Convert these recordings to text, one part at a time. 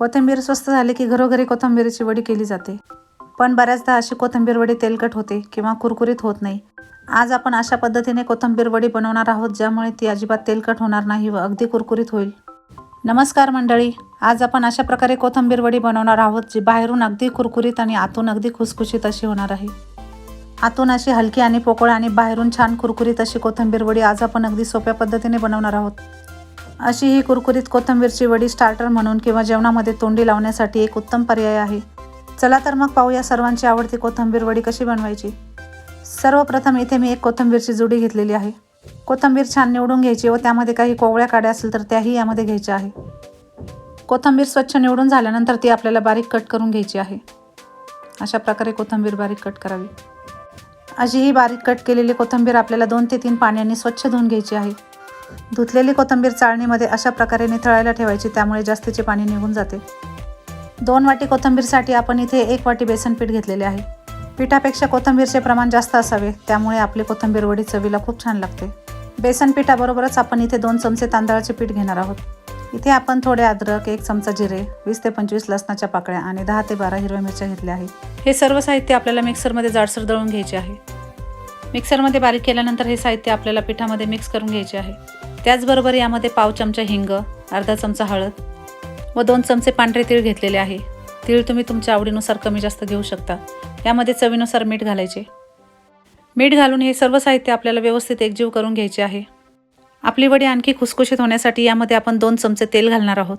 कोथिंबीर स्वस्त झाली की घरोघरी कोथिंबीरीची वडी केली जाते. पण बऱ्याचदा अशी कोथिंबीर वडी तेलकट होते किंवा कुरकुरीत होत नाही. आज आपण अशा पद्धतीने कोथिंबीर वडी बनवणार आहोत ज्यामुळे ती अजिबात तेलकट होणार नाही व अगदी कुरकुरीत होईल. नमस्कार मंडळी आज आपण अशा प्रकारे कोथिंबीर वडी बनवणार आहोत जी बाहेरून अगदी कुरकुरीत आणि आतून अगदी खुसखुशीत अशी होणार आहे. आतून अशी हलकी आणि पोकळ आणि बाहेरून छान कुरकुरीत अशी कोथिंबीर वडी आज आपण अगदी सोप्या पद्धतीने बनवणार आहोत. अशी ही कुरकुरीत कोथिंबीरची वडी स्टार्टर म्हणून किंवा जेवणामध्ये तोंडी लावण्यासाठी एक उत्तम पर्याय आहे. चला तर मग पाहूया सर्वांची आवडती कोथिंबीर वडी कशी बनवायची. सर्वप्रथम इथे मी एक कोथिंबीरची जुडी घेतलेली आहे. कोथिंबीर छान निवडून घ्यायची व त्यामध्ये काही कोवळ्या काड्या असेल तर त्याही यामध्ये घ्यायच्या आहे. कोथिंबीर स्वच्छ निवडून झाल्यानंतर ती आपल्याला बारीक कट करून घ्यायची आहे. अशा प्रकारे कोथिंबीर बारीक कट करावी. अशी ही बारीक कट केलेली कोथिंबीर आपल्याला दोन ते तीन पाण्याने स्वच्छ धुवून घ्यायची आहे. धुतलेली कोथिंबीर चाळणीमध्ये अशा प्रकारे निथळायला ठेवायची त्यामुळे जास्तीचे पाणी निघून जाते. दोन वाटी कोथिंबीरसाठी आपण इथे एक वाटी बेसन पीठ घेतलेले आहे. पिठापेक्षा कोथिंबीरचे प्रमाण जास्त असावे त्यामुळे आपली कोथिंबीर वडी चवीला खूप छान लागते. बेसन पिठाबरोबरच आपण इथे दोन चमचे तांदळाचे पीठ घेणार आहोत. इथे आपण थोडे अद्रक एक चमचा जिरे वीस ते पंचवीस लसणाच्या पाकळ्या आणि दहा ते बारा हिरव्या मिरच्या घेतल्या आहेत. हे सर्व साहित्य आपल्याला मिक्सरमध्ये जाडसर दळून घ्यायचे आहे. मिक्सरमध्ये बारीक केल्यानंतर हे साहित्य आपल्याला पिठामध्ये मिक्स करून घ्यायचे आहे. त्याचबरोबर यामध्ये पाव चमचा हिंग अर्धा चमचा हळद व दोन चमचे पांढरे तीळ घेतलेले आहे. तीळ तुम्ही तुमच्या आवडीनुसार कमी जास्त घेऊ शकता. यामध्ये चवीनुसार मीठ घालायचे. मीठ घालून हे सर्व साहित्य आपल्याला व्यवस्थित एकजीव करून घ्यायचे आहे. आपली वडी आणखी खुसखुशीत होण्यासाठी यामध्ये आपण दोन चमचे तेल घालणार आहोत.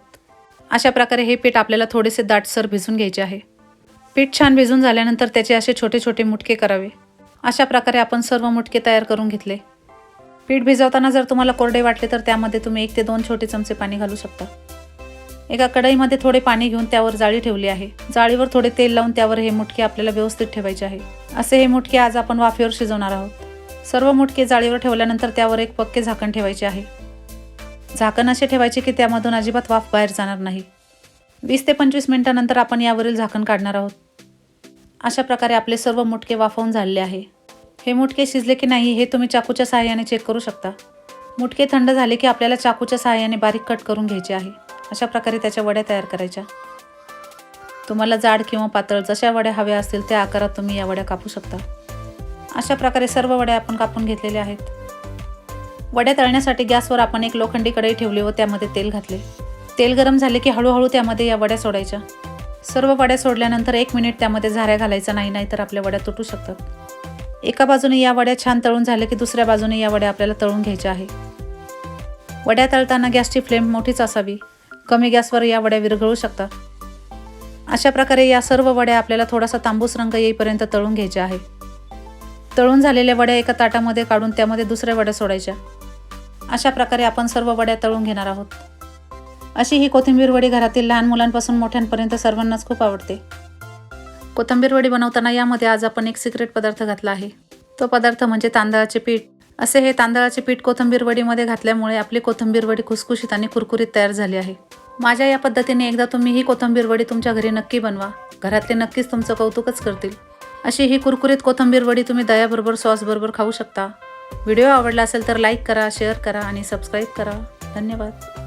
अशा प्रकारे हे पीठ आपल्याला थोडेसे दाटसर भिजून घ्यायचे आहे. पीठ छान भिजून झाल्यानंतर त्याचे असे छोटे छोटे मुटके करावे. अशा प्रकारे आपण सर्व मुटके तयार करून घेतले. पीठ भिजवताना जर तुम्हाला कोरडे वाटले तर त्यामध्ये तुम्ही एक ते दोन छोटे चमचे पाणी घालू शकता. एका कढईमध्ये थोडे पाणी घेऊन त्यावर जाळी ठेवली आहे. जाळीवर थोडे तेल लावून त्यावर हे मुटके आपल्याला व्यवस्थित ठेवायचे आहे. असे हे मुटके आज आपण वाफेवर शिजवणार आहोत. सर्व मुटके जाळीवर ठेवल्यानंतर त्यावर एक पक्के झाकण ठेवायचे आहे. झाकण असे ठेवायचे की त्यामधून अजिबात वाफ बाहेर जाणार नाही. वीस ते पंचवीस मिनिटानंतर आपण यावरील झाकण काढणार आहोत. अशा प्रकारे आपले सर्व मुटके वाफवून झालेले आहे. हे मुटके शिजले की नाही हे तुम्ही चाकूच्या सहाय्याने चेक करू शकता. मुटके थंड झाले की आपल्याला चाकूच्या सहाय्याने बारीक कट करून घ्यायचे आहे. अशा प्रकारे त्याच्या वड्या तयार करायच्या. तुम्हाला जाड किंवा पातळ जशा वड्या हव्या असतील त्या आकारात तुम्ही या वड्या कापू शकता. अशा प्रकारे सर्व वड्या आपण कापून घेतलेल्या आहेत. वड्या तळण्यासाठी गॅसवर आपण एक लोखंडी कढई ठेवली व त्यामध्ये तेल घातले. तेल गरम झाले की हळूहळू त्यामध्ये या वड्या सोडायच्या. सर्व वड्या सोडल्यानंतर एक मिनिट त्यामध्ये झाऱ्या घालायचा नाही नाहीतर आपल्या वड्या तुटू शकतात. एका बाजूने या वड्या छान तळून झाले की दुसऱ्या बाजूने या वड्या आपल्याला तळून घ्यायच्या आहे. वड्या तळताना गॅसची फ्लेम मोठीच असावी. कमी गॅसवर या वड्या विरघळू शकतात. अशा प्रकारे या सर्व वड्या आपल्याला थोडासा तांबूस रंग येईपर्यंत तळून घ्यायच्या आहे. तळून झालेल्या वड्या एका ताटामध्ये काढून त्यामध्ये दुसऱ्या वड्या सोडायच्या. अशा प्रकारे आपण सर्व वड्या तळून घेणार आहोत. अशी ही कोथिंबीर वडी घरातील लहान मुलांपासून मोठ्यांपर्यंत सर्वांनाच खूप आवडते. कोथिंबीर वडी बनवताना यामध्ये आज आपण एक सिक्रेट पदार्थ घातला आहे. तो पदार्थ म्हणजे तांदळाचे पीठ. असे हे तांदळाचे पीठ कोथिंबीर वडीमध्ये घातल्यामुळे आपली कोथिंबीर वडी खुसखुशीत आणि कुरकुरीत तयार झाली आहे. माझ्या या पद्धतीने एकदा तुम्ही ही कोथिंबीर वडी तुमच्या घरी नक्की बनवा. घरातले नक्कीच तुमचं कौतुकच करतील. अशी ही कुरकुरीत कोथिंबीर वडी तुम्ही दयाबरोबर सॉसबरोबर खाऊ शकता. व्हिडिओ आवडला असेल तर लाईक करा शेअर करा आणि सबस्क्राईब करा. धन्यवाद.